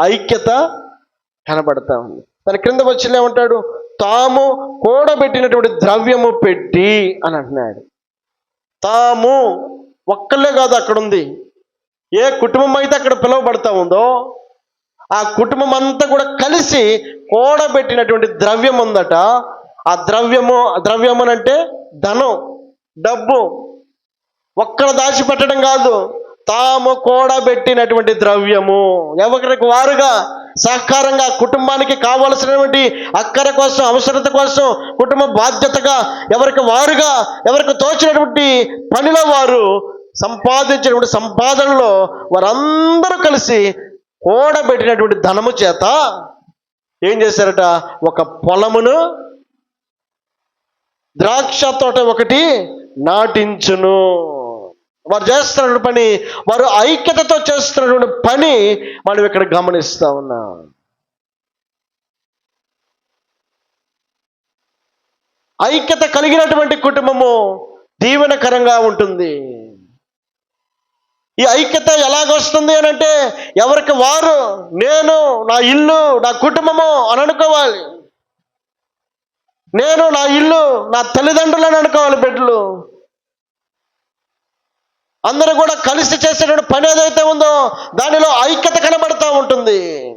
ఐక్యత కనబడతా ఉంది. తన క్రింద వచ్చిన ఏమంటాడు? తాము కూడబెట్టినటువంటి ద్రవ్యము పెట్టి అని అంటున్నాడు. తాము ఒక్కళ్ళే కాదు అక్కడ ఉంది ఏ కుటుంబం అయితే అక్కడ పిలువబడతా ఉందో ఆ కుటుంబం అంతా కూడా కలిసి కూడబెట్టినటువంటి ద్రవ్యం ఉందట. ఆ ద్రవ్యము ద్రవ్యము అంటే ధనం డబ్బు. ఒక్కడ దాచిపెట్టడం కాదు. తాము కూడబెట్టినటువంటి ద్రవ్యము. ఎవరికి వారుగా సహకారంగా కుటుంబానికి కావలసినటువంటి అక్కర కోసం అవసరత కోసం కుటుంబ బాధ్యతగా ఎవరికి వారుగా ఎవరికి తోచినటువంటి పనిలో వారు సంపాదించినటువంటి సంపాదనలో వారందరూ కలిసి కూడబెట్టినటువంటి ధనము చేత ఏం చేశారట? ఒక పొలమును ద్రాక్ష తోట ఒకటి నాటించును. వారు చేస్తున్న పని వారు ఐక్యతతో చేస్తున్నటువంటి పని మనం ఇక్కడ గమనిస్తా ఉన్నాం. ఐక్యత కలిగినటువంటి కుటుంబము దీవెనకరంగా ఉంటుంది. ఈ ఐక్యత ఎలాగొస్తుంది అని అంటే ఎవరికి వారు నేను నా ఇల్లు నా కుటుంబము అని అనుకోవాలి. నేను నా ఇల్లు నా తల్లిదండ్రులను అనుకోవాలి బిడ్డలు. అందరూ కూడా కలిసి చేసేటువంటి పని ఏదైతే ఉందో దానిలో ఐక్యత కనబడతా ఉంటుంది.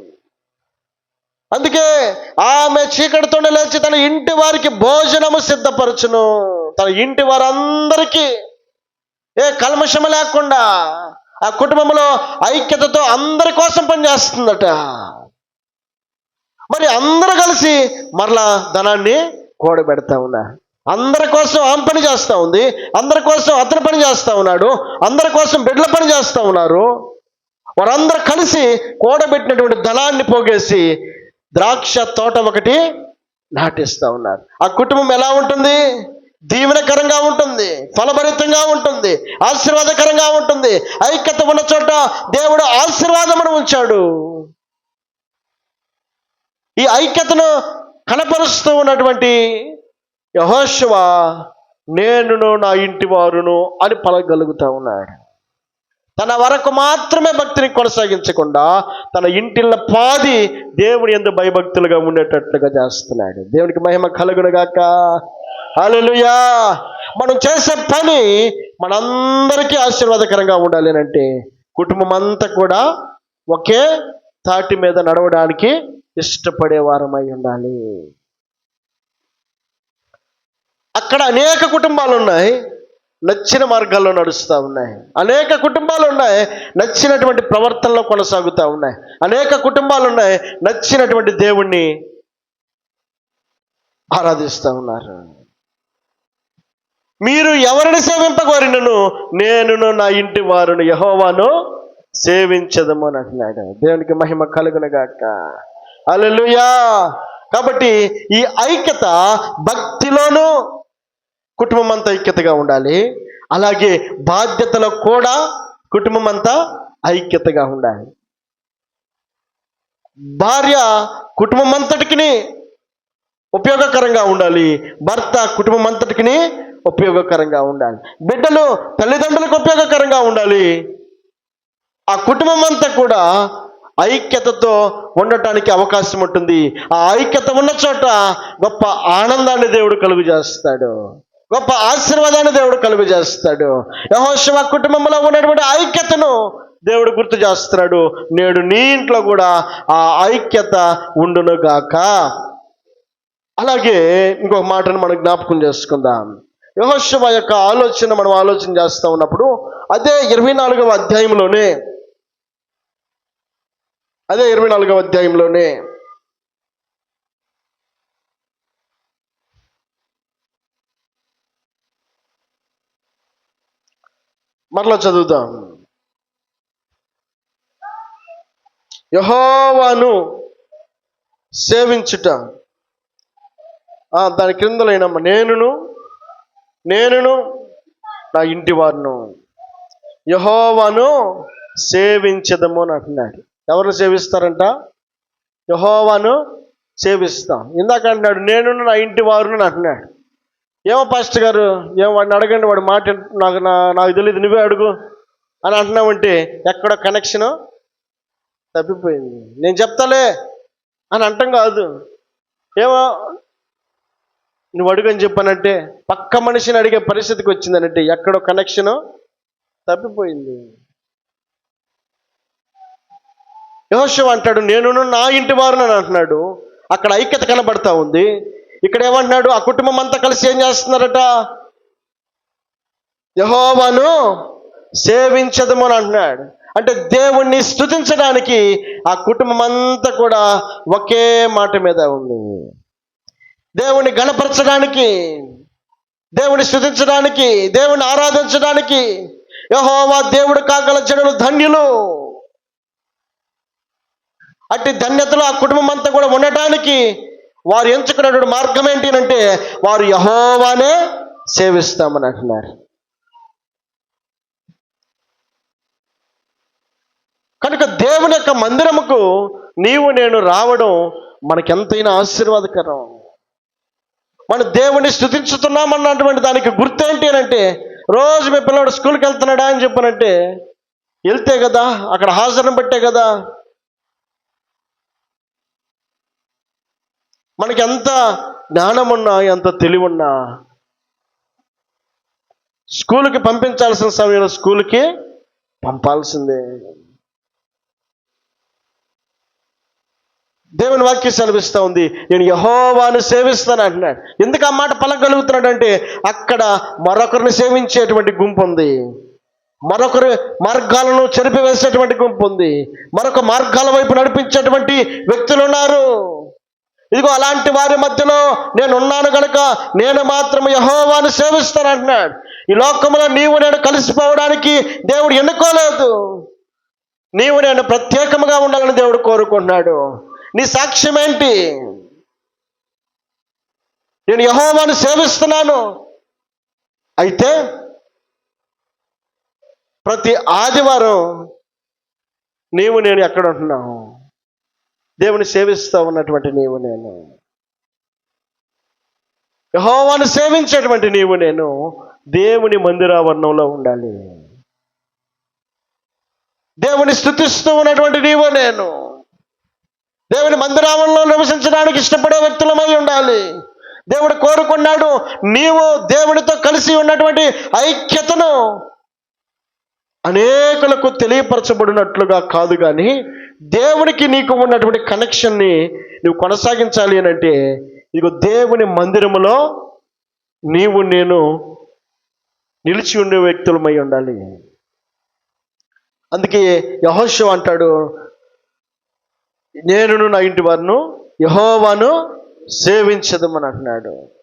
అందుకే ఆమె చీకటితోనే లేచి తన ఇంటి వారికి భోజనము సిద్ధపరచును. తన ఇంటి వారందరికీ ఏ కల్మషమ లేకుండా ఆ కుటుంబంలో ఐక్యతతో అందరి కోసం పనిచేస్తుందట. మరి అందరూ కలిసి మరలా ధనాన్ని కూడబెడతా ఉన్నారు. అందరి కోసం ఆమె పని చేస్తూ ఉంది అందరి కోసం అతను పని చేస్తూ ఉన్నాడు అందరి కోసం బిడ్డల పని చేస్తూ ఉన్నారు. వారందరూ కలిసి కూడబెట్టినటువంటి ధనాన్ని పోగేసి ద్రాక్ష తోట ఒకటి నాటిస్తూ ఉన్నారు. ఆ కుటుంబం ఎలా ఉంటుంది? దీవెనకరంగా ఉంటుంది ఫలభరితంగా ఉంటుంది ఆశీర్వాదకరంగా ఉంటుంది. ఐక్యత ఉన్న చోట దేవుడు ఆశీర్వాదమును ఉంచాడు. ఈ ఐక్యతను కనపరుస్తూ ఉన్నటువంటి యహోశివ నేనును నా ఇంటి వారును అని పలగలుగుతా ఉన్నాడు. తన వరకు మాత్రమే భక్తిని కొనసాగించకుండా తన ఇంటిల్ల పాది దేవుని ఎందు భయభక్తులుగా ఉండేటట్లుగా చేస్తున్నాడు. దేవునికి మహిమ కలుగునుగాక అలలుయా మనం చేసే పని మనందరికీ ఆశీర్వాదకరంగా ఉండాలి అంటే కుటుంబం అంతా కూడా ఒకే తాటి మీద నడవడానికి ఇష్టపడే వారమై ఉండాలి. అక్కడ అనేక కుటుంబాలు ఉన్నాయి. నచ్చిన మార్గాల్లో నడుస్తూ ఉన్నాయి. అనేక కుటుంబాలు ఉన్నాయి. నచ్చినటువంటి ప్రవర్తనలో కొనసాగుతూ ఉన్నాయి. అనేక కుటుంబాలు ఉన్నాయి. నచ్చినటువంటి దేవుణ్ణి ఆరాధిస్తూ ఉన్నారు. మీరు ఎవరిని సేవింపగోరినను నేనును? నా ఇంటి వారును యహోవాను సేవించదము అని అంటున్నాడు. దేవునికి మహిమ కలుగునగాక. అలలుయా కాబట్టి ఈ ఐక్యత భక్తిలోనూ కుటుంబం అంతా ఐక్యతగా ఉండాలి. అలాగే బాధ్యతలో కూడా కుటుంబం అంతా ఐక్యతగా ఉండాలి. భార్య కుటుంబం అంతటికి ఉపయోగకరంగా ఉండాలి. భర్త కుటుంబం అంతటికి ఉపయోగకరంగా ఉండాలి. బిడ్డలు తల్లిదండ్రులకు ఉపయోగకరంగా ఉండాలి. ఆ కుటుంబం అంతా కూడా ఐక్యతతో ఉండటానికి అవకాశం ఉంటుంది ఆ ఐక్యత ఉన్న చోట గొప్ప ఆనందాన్ని దేవుడు కలుగు చేస్తాడు గొప్ప ఆశీర్వాదాన్ని దేవుడు కలుగజేస్తాడు. యహోశివ కుటుంబంలో ఉన్నటువంటి ఐక్యతను దేవుడు గుర్తు చేస్తున్నాడు. నేడు నీ ఇంట్లో కూడా ఆ ఐక్యత ఉండునుగాక అలాగే ఇంకొక మాటను మనం జ్ఞాపకం చేసుకుందాం. యహోశివ యొక్క ఆలోచన మనం ఆలోచన చేస్తూ ఉన్నప్పుడు అదే ఇరవై నాలుగవ అధ్యాయంలోనే అదే ఇరవై నాలుగవ అధ్యాయంలోనే మరలా చదువుదాం. యహోవాను సేవించుట. దాని క్రిందలైనమ్మ నేనును నేనును నా ఇంటి వారును. యహోవాను సేవించదము అని అంటున్నాడు. ఎవరు సేవిస్తారంట? యహోవాను సేవిస్తాం. ఇందాక అంటున్నాడు నేను నా ఇంటి వారును అంటున్నాడు. ఏమో పాస్టర్ గారు ఏమో వాడిని అడగండి వాడి మాట నాకు నా నాకు తెలియదు నువ్వే అడుగు అని అంటున్నావంటే ఎక్కడ కనెక్షను తప్పిపోయింది. నేను చెప్తాలే అని అంటాం కాదు. ఏమో నువ్వు అడుగని చెప్పానంటే పక్క మనిషిని అడిగే పరిస్థితికి వచ్చిందనంటే ఎక్కడో కనెక్షను తప్పిపోయింది. యోశం అంటాడు నేను నా ఇంటి వారు అని అంటున్నాడు. అక్కడ ఐక్యత కనబడతా ఉంది. ఇక్కడ ఏమంటున్నాడు? ఆ కుటుంబం అంతా కలిసి ఏం చేస్తున్నారట? యహోవాను సేవించదము అని అంటున్నాడు. అంటే దేవుణ్ణి స్థుతించడానికి ఆ కుటుంబం అంతా కూడా ఒకే మాట మీద ఉంది. దేవుణ్ణి గణపరచడానికి దేవుని స్థుతించడానికి దేవుని ఆరాధించడానికి యహోవా దేవుడు కాగల జనులు ధన్యులు. అట్టి ధన్యతలో ఆ కుటుంబం అంతా కూడా ఉండటానికి వారు ఎంచుకున్నటువంటి మార్గం ఏంటి అంటే వారు యహోవానే సేవిస్తామని అంటున్నారు. కనుక దేవుని యొక్క మందిరముకు నీవు నేను రావడం మనకెంతైనా ఆశీర్వాదకరం. మన దేవుని స్థుతించుతున్నామన్నటువంటి దానికి గుర్తేంటి అని అంటే రోజు మీ పిల్లవాడు స్కూల్కి వెళ్తున్నాడా అని చెప్పనంటే వెళ్తే కదా అక్కడ హాజరును బట్టే కదా మనకి ఎంత జ్ఞానం ఉన్నా ఎంత తెలివి ఉన్నా స్కూల్కి పంపించాల్సిన సమయంలో స్కూల్కి పంపాల్సిందే. దేవుని వాక్యం సెలవిస్తూ ఉంది. నేను యహోవాను సేవిస్తాను అంటున్నాడు. ఎందుకు ఆ మాట పలకగలుగుతున్నాడు అంటే అక్కడ మరొకరిని సేవించేటువంటి గుంపు ఉంది. మరొకరి మార్గాలను చెరిపివేసేటువంటి గుంపు ఉంది. మరొక మార్గాల వైపు నడిపించేటువంటి వ్యక్తులు ఉన్నారు. ఇదిగో అలాంటి వారి మధ్యలో నేను ఉన్నాను గనుక నేను మాత్రం యహోవాను సేవిస్తాను అంటున్నాడు. ఈ లోకంలో నీవు నేను కలిసిపోవడానికి దేవుడు ఎన్నుకోలేదు. నీవు నేను ప్రత్యేకంగా ఉండాలని దేవుడు కోరుకున్నాడు నీ సాక్ష్యం ఏంటి? నేను యహోవాను సేవిస్తున్నాను. అయితే ప్రతి ఆదివారం నీవు నేను ఎక్కడ ఉంటున్నావు? దేవుని సేవిస్తూ ఉన్నటువంటి నీవు నేను. యహోవాను సేవించేటువంటి నీవు నేను. దేవుని మందిరావరణంలో ఉండాలి. దేవుని స్థుతిస్తూ ఉన్నటువంటి నీవు నేను. దేవుని మందిరావరణంలో నివసించడానికి ఇష్టపడే వ్యక్తులమై ఉండాలి. దేవుడు కోరుకున్నాడు నీవు దేవునితో కలిసి ఉన్నటువంటి ఐక్యతను అనేకులకు తెలియపరచబడినట్లుగా కాదు కానీ దేవునికి నీకు ఉన్నటువంటి కనెక్షన్ని నువ్వు కొనసాగించాలి అని అంటే ఇదిగో దేవుని మందిరములో నీవు నేను నిలిచి ఉండే వ్యక్తులమై ఉండాలి. అందుకే యహోషు అంటాడు నేను నా ఇంటి వారిను యహోవాను సేవించదమని అంటున్నాడు.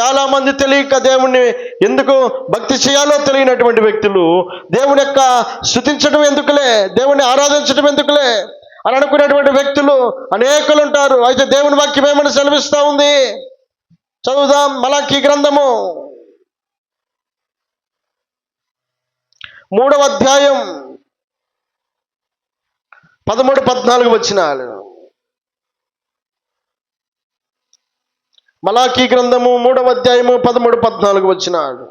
చాలా మంది తెలియక దేవుణ్ణి ఎందుకు భక్తి చేయాలో తెలియనటువంటి వ్యక్తులు దేవుని యొక్క స్థుతించడం ఎందుకులే? దేవుని ఆరాధించడం ఎందుకులే? అని అనుకునేటువంటి వ్యక్తులు అనేకులు ఉంటారు. అయితే దేవుని వాక్యం ఏమని సెలవిస్తూ ఉంది? చదువుదాం మలాఖీ గ్రంథము. మూడవ అధ్యాయం. పదమూడు పద్నాలుగు వచ్చినాలు మలాకీ గ్రంథము మూడవ అధ్యాయము పదమూడు పద్నాలుగు వచ్చినాడు.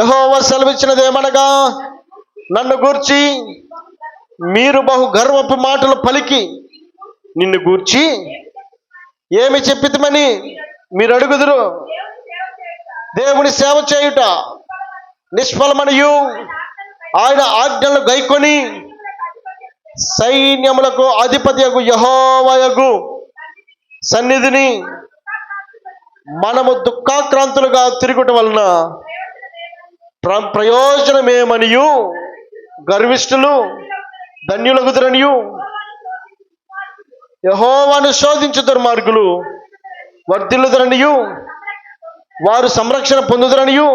యహోవ సెలవిచ్చినదేమనగా నన్ను గూర్చి మీరు బహు గర్వపు మాటలు పలికి నిన్ను గూర్చి ఏమి చెప్పితమని మీరు అడుగుదురు. దేవుని సేవ చేయుట నిష్ఫలమనియు. ఆయన ఆజ్ఞలను గైకొని సైన్యములకు అధిపతియగు యహోవయగు సన్నిధిని మనము దుఃఖాక్రాంతులుగా తిరుగుట వలన ప్ర ప్రయోజనమేమనియు? గర్విష్ఠులు ధన్యులగుదురనియు యహోవాను శోధించు దుర్మార్గులు వర్ధిల్లుదరనియు వారు సంరక్షణ పొందుదరనియు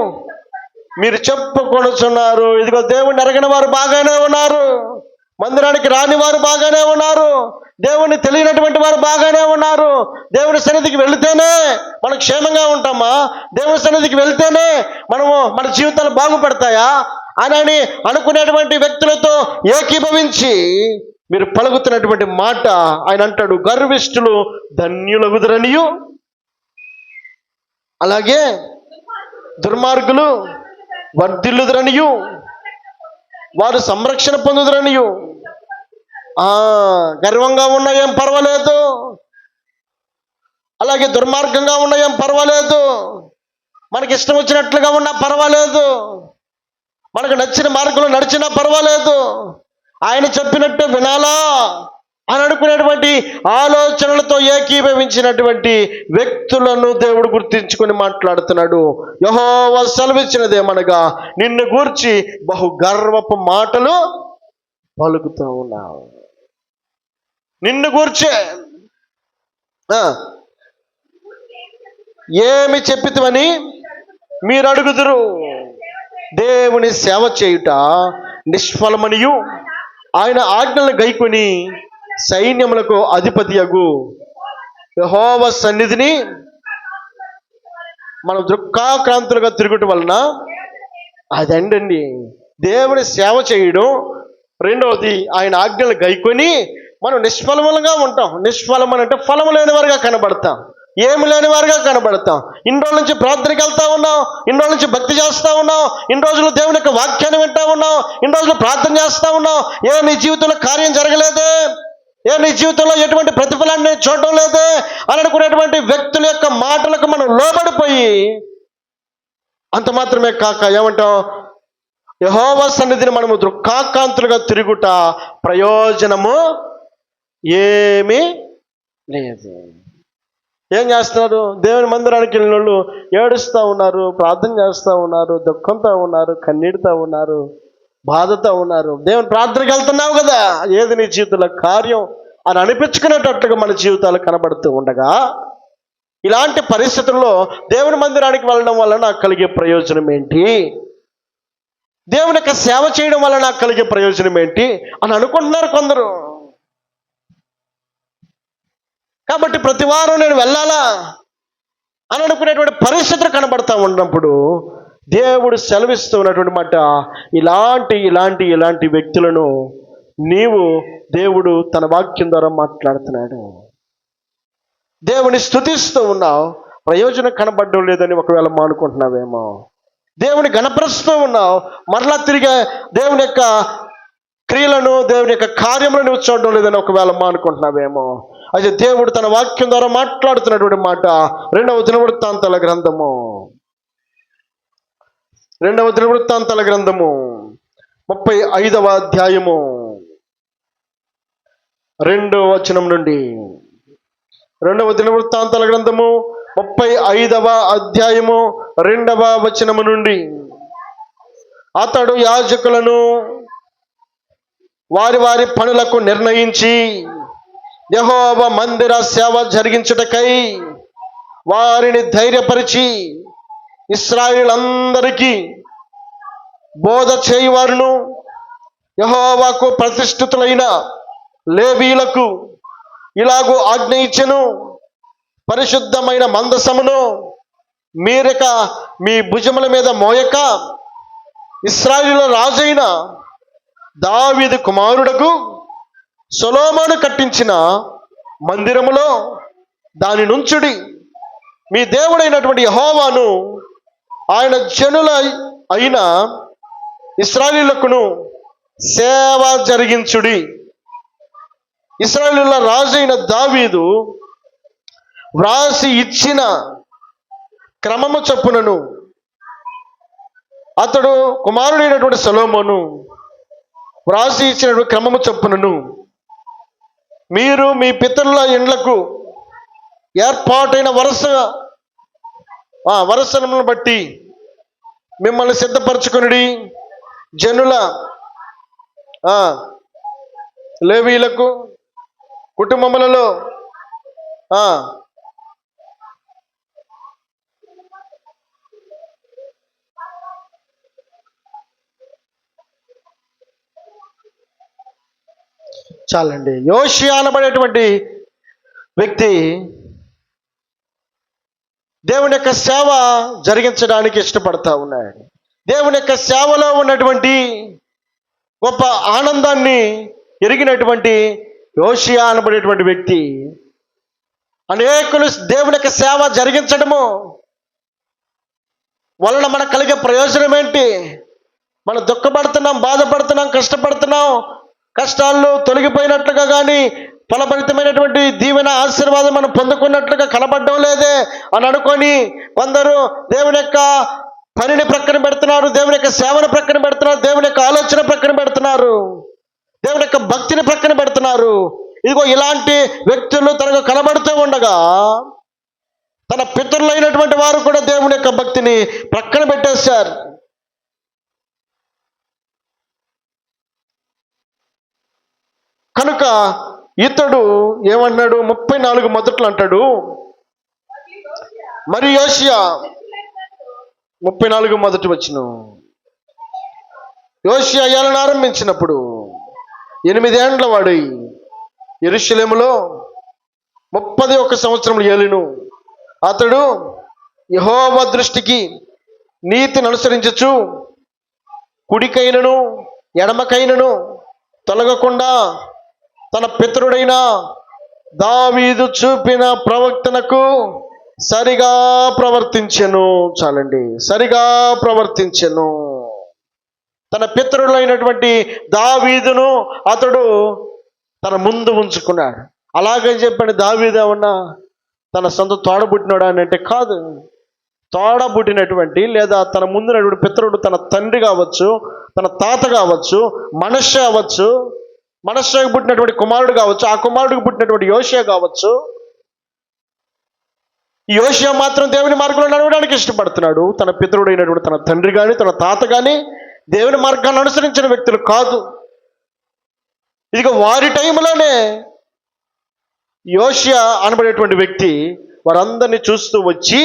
మీరు చెప్పుకొనుచున్నారు. ఇదిగో దేవుణ్ణి అరగిన వారు బాగానే ఉన్నారు. మందిరానికి రాని వారు బాగానే ఉన్నారు. దేవుణ్ణి తెలియనటువంటి వారు బాగానే ఉన్నారు. దేవుని సన్నిధికి వెళితేనే మనం క్షేమంగా ఉంటామా? దేవుని సన్నిధికి వెళ్తేనే మనము మన జీవితాలు బాగుపడతాయా? అని అని అనుకునేటువంటి వ్యక్తులతో ఏకీభవించి మీరు పలుకుతున్నటువంటి మాట ఆయన అంటాడు గర్విష్ఠులు ధన్యులగుదరనియు. అలాగే దుర్మార్గులు వర్ధిల్లుదరనియు. వారు సంరక్షణ పొందుదరనియు. ఆ గర్వంగా ఉన్నా ఏం పర్వాలేదు. అలాగే దుర్మార్గంగా ఉన్నా ఏం పర్వాలేదు. మనకి ఇష్టం వచ్చినట్లుగా ఉన్నా పర్వాలేదు. మనకు నచ్చిన మార్గంలో నడిచినా పర్వాలేదు. ఆయన చెప్పినట్టు వినాలా? అనుకునేటువంటి ఆలోచనలతో ఏకీభవించినటువంటి వ్యక్తులను దేవుడు గుర్తించుకొని మాట్లాడుతున్నాడు. యహోవ సెలవిచ్చినదేమనగా నిన్ను గూర్చి బహు గర్వపు మాటలు పలుకుతూ ఉన్నావు. నిన్ను గూర్చే ఏమి చెప్పితమని మీరు అడుగుదురు దేవుని సేవ చేయుట నిష్ఫలమనియు. ఆయన ఆజ్ఞలను గైకొని సైన్యములకు అధిపతియగు. యహోవ సన్నిధిని మనం దుఃఖాక్రాంతులుగా తిరగటం వలన అదండండి. దేవుని సేవ చేయడం. రెండవది ఆయన ఆజ్ఞలు గైకొని మనం నిష్ఫలములుగా ఉంటాం. నిష్ఫలం అంటే ఫలము లేనివారుగా కనబడతాం. ఏమి లేని వారుగా కనబడతాం. ఇన్ని రోజుల నుంచి ప్రార్థనకి వెళ్తా ఉన్నాం. ఇన్ని రోజుల నుంచి భక్తి చేస్తూ ఉన్నాం. ఇన్ని రోజులు దేవుని యొక్క వాక్యాన్ని వింటా ఉన్నాం. ఇన్ని రోజులు ప్రార్థన చేస్తూ ఉన్నాం. ఏ నీ జీవితంలో కార్యం జరగలేదే. ఏ నీ జీవితంలో ఎటువంటి ప్రతిఫలాన్ని చూడడం లేదే అని అనుకునేటువంటి వ్యక్తుల యొక్క మాటలకు మనం లోబడిపోయి అంత మాత్రమే కాక ఏమంటాం యహోవ సన్నిధిని మనము దృక్కాకాంతులుగా తిరుగుట ప్రయోజనము ఏమీ లేదు. ఏం చేస్తున్నారు దేవుని మందిరానికి వెళ్ళిన వాళ్ళు ఏడుస్తూ ఉన్నారు ప్రార్థన చేస్తూ ఉన్నారు దుఃఖంతో ఉన్నారు కన్నీడుతూ ఉన్నారు. బాధతో ఉన్నారు. దేవుని ప్రార్థనకి వెళ్తున్నావు కదా? ఏది నీ జీవితంలో కార్యం అని అనిపించుకునేటట్టుగా మన జీవితాలు కనబడుతూ ఉండగా ఇలాంటి పరిస్థితుల్లో దేవుని మందిరానికి వెళ్ళడం వల్ల నాకు కలిగే ప్రయోజనం ఏంటి? దేవుని యొక్క సేవ చేయడం వల్ల నాకు కలిగే ప్రయోజనం ఏంటి? అని అనుకుంటున్నారు కొందరు. కాబట్టి ప్రతి వారం నేను వెళ్ళాలా? అని అనుకునేటువంటి పరిస్థితులు కనబడతా ఉన్నప్పుడు దేవుడు సెలవిస్తున్నటువంటి మాట ఇలాంటి ఇలాంటి ఇలాంటి వ్యక్తులను నీవు దేవుడు తన వాక్యం ద్వారా మాట్లాడుతున్నాడు. దేవుని స్థుతిస్తూ ఉన్నావు ప్రయోజనం కనబడడం లేదని ఒకవేళ మానుకుంటున్నావేమో. దేవుని గణపరుస్తూ ఉన్నావు మరలా తిరిగి దేవుని యొక్క క్రియలను దేవుని యొక్క కార్యములను నువ్వు చూడడం లేదని ఒకవేళ మానుకుంటున్నావేమో. అయితే దేవుడు తన వాక్యం ద్వారా మాట్లాడుతున్నటువంటి మాట రెండవ దినవృత్తాంతాల గ్రంథము. రెండవ దినవృత్తాంతాల గ్రంథము ముప్పై ఐదవ అధ్యాయము. రెండవ వచనం నుండి. రెండవ దినవృత్తాంతాల గ్రంథము ముప్పై ఐదవ అధ్యాయము రెండవ వచనము నుండి. అతడు యాజకులను వారి వారి పనులకు నిర్ణయించి యహోవ మందిర సేవ జరిగించుటకై వారిని ధైర్యపరిచి ఇస్రాయిలందరికీ బోధ చేయువారును. యహోవాకు ప్రతిష్ఠితులైన లేవీలకు ఇలాగూ ఆజ్ఞ ఇచ్చను. పరిశుద్ధమైన మందసమును మీరిక మీ భుజముల మీద మోయక ఇస్రాయిల రాజైన దావీదు కుమారుడకు సొలోమాను కట్టించిన మందిరములో దాని నుంచుడి మీ దేవుడైనటువంటి యహోవాను ఆయన జనుల అయిన ఇస్రాయిలకును సేవ జరిగించుడి. ఇస్రాయిల రాజైన దావీదు వ్రాసి ఇచ్చిన క్రమము చొప్పునను అతడు కుమారుడైనటువంటి సొలోమోను వ్రాసి ఇచ్చినటువంటి క్రమము చొప్పునను మీరు మీ పితరుల ఇండ్లకు ఏర్పాటైన వరుసగా ఆ వరుసలను బట్టి మిమ్మల్ని సిద్ధపరచుకుని జనుల లేవీలకు కుటుంబములలో చాలండి. యోషి అనబడేటువంటి వ్యక్తి దేవుని యొక్క సేవ జరిగించడానికి ఇష్టపడతా ఉన్నాడు. దేవుని యొక్క సేవలో ఉన్నటువంటి గొప్ప ఆనందాన్ని ఎరిగినటువంటి యోషియా అనబడేటువంటి వ్యక్తి. అనేకులు దేవుని యొక్క సేవ జరిగించడము వలన మనకు కలిగే ప్రయోజనం ఏంటి? మనం దుఃఖపడుతున్నాం బాధపడుతున్నాం కష్టపడుతున్నాం కష్టాల్లో తొలగిపోయినట్లుగా కానీ ఫలభరితమైనటువంటి దీవెన ఆశీర్వాదం మనం పొందుకున్నట్లుగా కనబడడం లేదే అని అనుకొని కొందరు దేవుని యొక్క పనిని ప్రక్కన పెడుతున్నారు దేవుని యొక్క సేవను ప్రక్కన పెడుతున్నారు దేవుని యొక్క ఆలోచన ప్రక్కన పెడుతున్నారు దేవుని యొక్క భక్తిని ప్రక్కన పెడుతున్నారు. ఇదిగో ఇలాంటి వ్యక్తులు తనకు కనబడుతూ ఉండగా తన పితరులైనటువంటి వారు కూడా దేవుని యొక్క భక్తిని ప్రక్కన పెట్టేశారు. కనుక ఇతడు ఏమన్నాడు? ముప్పై నాలుగు మొదట్లు అంటాడు. మరి యోషియా? ముప్పై నాలుగు మొదటి వచ్చిన. యోషియా ఏలను ఆరంభించినప్పుడు ఎనిమిదేండ్ల వాడి ఎరుషలేములో ముప్పది ఒక సంవత్సరం ఏలిను. అతడు యహోవ దృష్టికి నీతిని అనుసరించచ్చు కుడికైనను ఎడమకైనను తొలగకుండా తన పితరుడైన దావీదు చూపిన ప్రవక్తనకు సరిగా ప్రవర్తించెను. చాలండి. సరిగా ప్రవర్తించెను. తన పితరులైనటువంటి దావీదును అతడు తన ముందు ఉంచుకున్నాడు. అలాగని చెప్పండి దావీదు ఏమన్నా తన సొంత తోడబుట్టినాడు అని అంటే కాదు. తోడబుట్టినటువంటి లేదా తన ముందునటువంటి పితరుడు తన తండ్రి కావచ్చు తన తాత కావచ్చు మనుష్య అవ్వచ్చు మనస్సుకు పుట్టినటువంటి కుమారుడు కావచ్చు ఆ కుమారుడికి పుట్టినటువంటి యోషియా కావచ్చు ఈ యోషియా మాత్రం దేవుని మార్గంలో నడవడానికి ఇష్టపడుతున్నాడు. తన పితరుడైనటువంటి తన తండ్రి కానీ తన తాత కానీ దేవుని మార్గాన్ని అనుసరించిన వ్యక్తులు కాదు. ఇదిగో వారి టైంలోనే యోషియా అనబడేటువంటి వ్యక్తి వారందరినీ చూస్తూ వచ్చి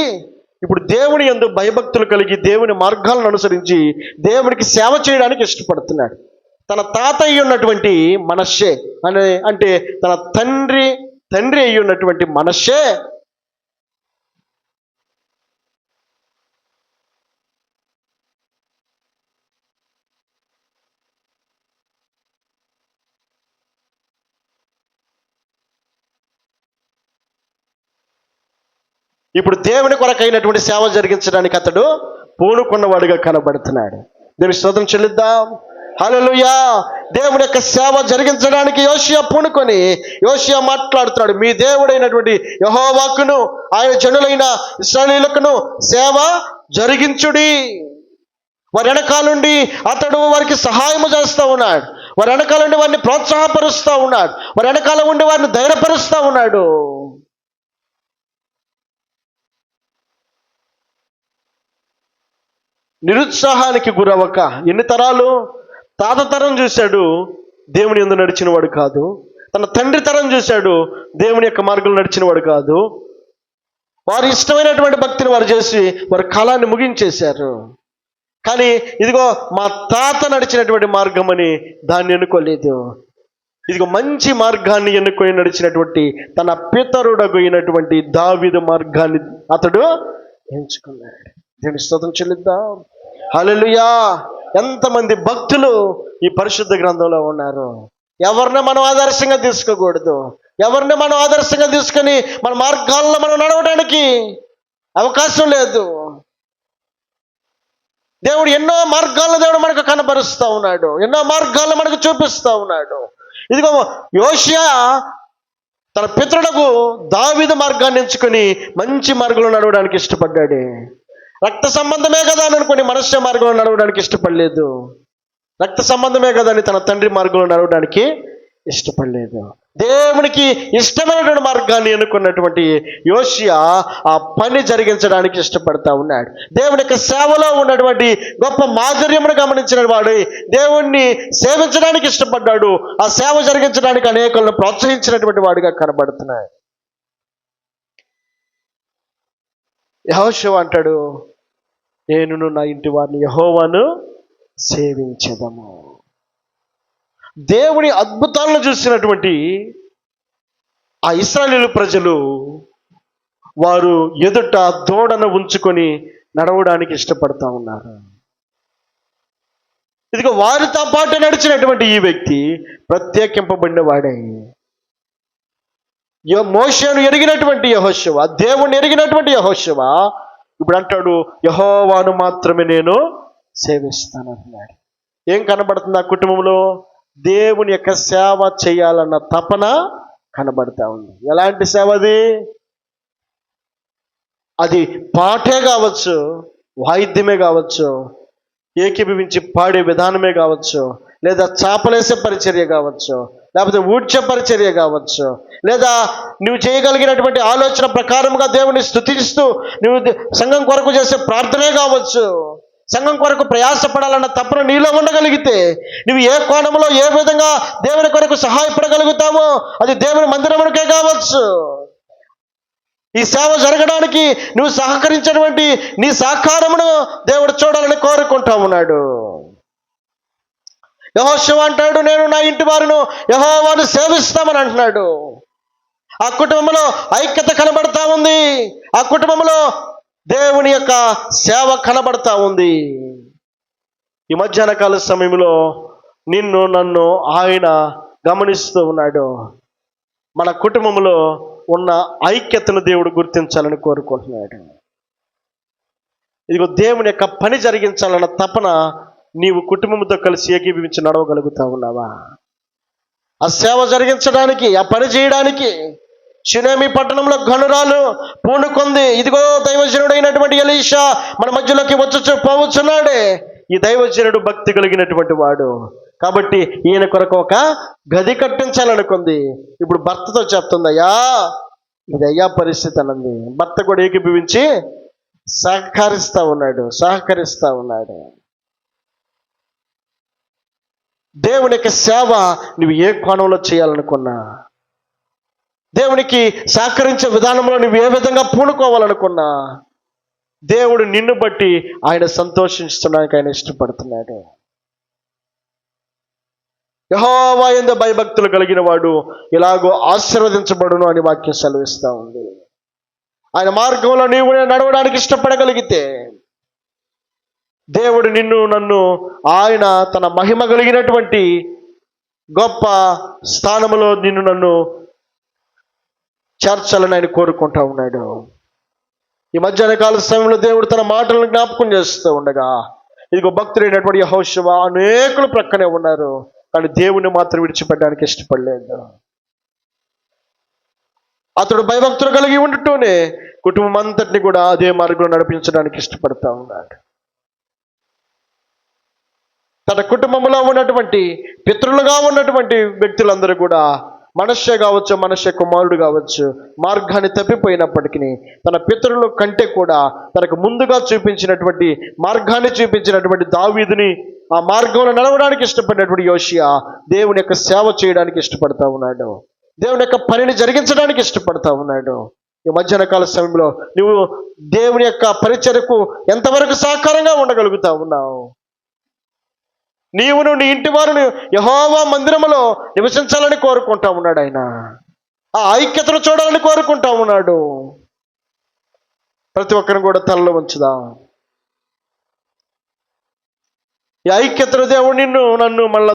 ఇప్పుడు దేవుని ఎందు భయభక్తులు కలిగి దేవుని మార్గాలను అనుసరించి దేవునికి సేవ చేయడానికి ఇష్టపడుతున్నాడు. తన తాత అయి ఉన్నటువంటి మనస్సే అనే అంటే తన తండ్రి తండ్రి అయి ఉన్నటువంటి మనషే ఇప్పుడు దేవుని కొరకైనటువంటి సేవ జరిగించడానికి అతడు పూనుకున్నవాడుగా కనబడుతున్నాడు. దేవుని శ్రోతం చెల్లిద్దాం. హల్లెలూయా. దేవుని యొక్క సేవ జరిగించడానికి యోషియా పూనుకొని యోషియా మాట్లాడుతున్నాడు. మీ దేవుడైనటువంటి యహోవాకును ఆయన జనులైన ఇస్రాయలీలకును సేవ జరిగించుడి. వారి వెనకాలండి అతడు వారికి సహాయము చేస్తూ ఉన్నాడు. వారి వెనకాలండి వారిని ప్రోత్సాహపరుస్తూ ఉన్నాడు. వారి వెనకాల ఉండి వారిని ధైర్యపరుస్తూ ఉన్నాడు. నిరుత్సాహానికి గురవక ఎన్ని తరాలు తాత తరం చూశాడు దేవుని ఎందు నడిచిన వాడు కాదు. తన తండ్రి తరం చూశాడు దేవుని యొక్క మార్గంలో నడిచిన వాడు కాదు. వారి ఇష్టమైనటువంటి భక్తిని వారు చేసి వారి కాలాన్ని ముగించేశారు. కానీ ఇదిగో మా తాత నడిచినటువంటి మార్గం అని దాన్ని ఎన్నుకోలేదు. ఇదిగో మంచి మార్గాన్ని ఎన్నుకొని నడిచినటువంటి తన పితరుడగైనటువంటి దావిద మార్గాన్ని అతడు ఎంచుకున్నాడు. దేవుని స్తోత్రం చెల్లిద్దాం. హలలుయా ఎంతమంది భక్తులు ఈ పరిశుద్ధ గ్రంథంలో ఉన్నారు? ఎవరిని మనం ఆదర్శంగా తీసుకోకూడదు? ఎవరిని మనం ఆదర్శంగా తీసుకొని మన మార్గాల్లో మనం నడవడానికి అవకాశం లేదు. దేవుడు ఎన్నో మార్గాలను దేవుడు మనకు కనబరుస్తూ ఉన్నాడు. ఎన్నో మార్గాలను మనకు చూపిస్తూ ఉన్నాడు. ఇదిగో యోషియా తన పితరులకు దావిద మార్గాన్ని ఎంచుకొని మంచి మార్గంలో నడవడానికి ఇష్టపడ్డాడు. రక్త సంబంధమే కదా అని అనుకుని మనుష్య మార్గంలో నడవడానికి ఇష్టపడలేదు. రక్త సంబంధమే కదా అని తన తండ్రి మార్గంలో నడవడానికి ఇష్టపడలేదు. దేవునికి ఇష్టమైనటువంటి మార్గాన్ని ఎన్నుకున్నటువంటి యోషియా ఆ పని జరిగించడానికి ఇష్టపడతా ఉన్నాడు. దేవుని యొక్క సేవలో ఉన్నటువంటి గొప్ప మాధుర్యమును గమనించిన వాడు దేవుణ్ణి సేవించడానికి ఇష్టపడ్డాడు. ఆ సేవ జరిగించడానికి అనేకలను ప్రోత్సహించినటువంటి వాడిగా కనబడుతున్నాడు. యహోశివ అంటాడు నేను నా ఇంటి వారిని యహోవాను సేవించదము. దేవుని అద్భుతాలను చూసినటువంటి ఆ ఇస్రాయేలు ప్రజలు వారు ఎదుట దూడను ఉంచుకొని నడవడానికి ఇష్టపడతా ఉన్నారు. ఇదిగో వారితో పాటు నడిచినటువంటి ఈ వ్యక్తి ప్రత్యేకింపబడిన వాడే. మోషను ఎరిగినటువంటి యహోశివ దేవుణ్ణి ఎరిగినటువంటి యహోశివ ఇప్పుడు అంటాడు యహోవాను మాత్రమే నేను సేవిస్తాను అంటున్నాడు ఏం కనబడుతుంది ఆ కుటుంబంలో? దేవుని యొక్క సేవ చేయాలన్న తపన కనబడతా ఉంది. ఎలాంటి సేవ అది? అది పాటే కావచ్చు వాయిద్యమే కావచ్చు ఏకీభవించి పాడే విధానమే కావచ్చు లేదా చాపలేసే పరిచర్య కావచ్చు లేకపోతే ఊడ్చపరిచర్య కావచ్చు. లేదా నువ్వు చేయగలిగినటువంటి ఆలోచన ప్రకారముగా దేవుని స్థుతిస్తూ నువ్వు సంఘం కొరకు చేసే ప్రార్థనే కావచ్చు. సంఘం కొరకు ప్రయాసపడాలన్న తపన నీలో ఉండగలిగితే నువ్వు ఏ కోణంలో ఏ విధంగా దేవుని కొరకు సహాయపడగలుగుతావో అది దేవుని మందిరమునకే కావచ్చు. ఈ సేవ జరగడానికి నువ్వు సహకరించినటువంటి నీ సహకారమును దేవుడు చూడాలని కోరుకుంటా ఉన్నాడు. యహోశివ అంటాడు నేను నా ఇంటి వారిను యహోవాను సేవిస్తామని అంటున్నాడు. ఆ కుటుంబంలో ఐక్యత కనబడతా ఉంది. ఆ కుటుంబంలో దేవుని యొక్క సేవ కనబడతా ఉంది. ఈ మధ్యాహ్న కాల సమయంలో నిన్ను నన్ను ఆయన గమనిస్తూ ఉన్నాడు. మన కుటుంబంలో ఉన్న ఐక్యతను దేవుడు గుర్తించాలని కోరుకుంటున్నాడు. ఇదిగో దేవుని యొక్క పని జరిగించాలన్న తపన నీవు కుటుంబంతో కలిసి ఏకీభవించి నడవగలుగుతా ఉన్నావా? ఆ సేవ జరిగించడానికి ఆ పని చేయడానికి షినేమి పట్టణంలో గనురాలు పూనుకొంది. ఇదిగో దైవజనుడైనటువంటి ఎలీషా మన మధ్యలోకి వచ్చు పోవచ్చున్నాడే ఈ దైవజనుడు భక్తి కలిగినటువంటి వాడు. కాబట్టి ఈయన కొరకు ఒక గది కట్టించాలనుకుంది. ఇప్పుడు భర్తతో చెప్తుందయ్యా ఇది అయ్యా పరిస్థితి అన్నది. భర్త కూడా ఏకీభవించి సహకరిస్తా ఉన్నాడు సహకరిస్తా ఉన్నాడు. దేవుని యొక్క సేవ నువ్వు ఏ కోణంలో చేయాలనుకున్నా దేవునికి సహకరించే విధానంలో నువ్వు ఏ విధంగా పూనుకోవాలనుకున్నా దేవుడు నిన్ను బట్టి ఆయన సంతోషించడానికి ఆయన ఇష్టపడుతున్నాడు. యహోవాయంద భయభక్తులు కలిగిన వాడు ఇలాగో ఆశీర్వదించబడును అని వాక్యం సెలవిస్తూ ఉంది. ఆయన మార్గంలో నీవు నడవడానికి ఇష్టపడగలిగితే దేవుడు నిన్ను నన్ను ఆయన తన మహిమ కలిగినటువంటి గొప్ప స్థానములో నిన్ను నన్ను చేర్చాలని ఆయన కోరుకుంటా ఉన్నాడు. ఈ మధ్యాహ్న కాల సమయంలో దేవుడు తన మాటలను జ్ఞాపకం చేస్తూ ఉండగా ఇదిగో భక్తుడైనటువంటి యెహోషువ అనేకులు ప్రక్కనే ఉన్నారు కానీ దేవుణ్ణి మాత్రం విడిచిపెట్టడానికి ఇష్టపడలేదు. అతడు భయభక్తులు కలిగి ఉండటూనే కుటుంబం అంతటిని కూడా అదే మార్గంలో నడిపించడానికి ఇష్టపడతా ఉన్నాడు. తన కుటుంబంలో ఉన్నటువంటి పితృలుగా ఉన్నటువంటి వ్యక్తులందరూ కూడా మనష్య కావచ్చు మనష్య కుమారుడు కావచ్చు మార్గాన్ని తప్పిపోయినప్పటికీ తన పితరుల కంటే కూడా తనకు ముందుగా చూపించినటువంటి మార్గాన్ని చూపించినటువంటి దావీదుని ఆ మార్గంలో నడవడానికి ఇష్టపడినటువంటి యోషియా దేవుని యొక్క సేవ చేయడానికి ఇష్టపడతా ఉన్నాడు. దేవుని యొక్క పనిని జరిగించడానికి ఇష్టపడతా ఉన్నాడు. ఈ మధ్యాహ్న కాల సమయంలో నువ్వు దేవుని యొక్క పరిచర్కు ఎంతవరకు సహకారంగా ఉండగలుగుతా ఉన్నావు? నీవును నీ ఇంటి వారిని యహోవా మందిరములో నివసించాలని కోరుకుంటా ఉన్నాడు ఆయన. ఆ ఐక్యతను చూడాలని కోరుకుంటా ఉన్నాడు. ప్రతి ఒక్కరిని కూడా తలలో ఉంచుదా. ఈ ఐక్యతను దేవుడు నిన్ను నన్ను మళ్ళా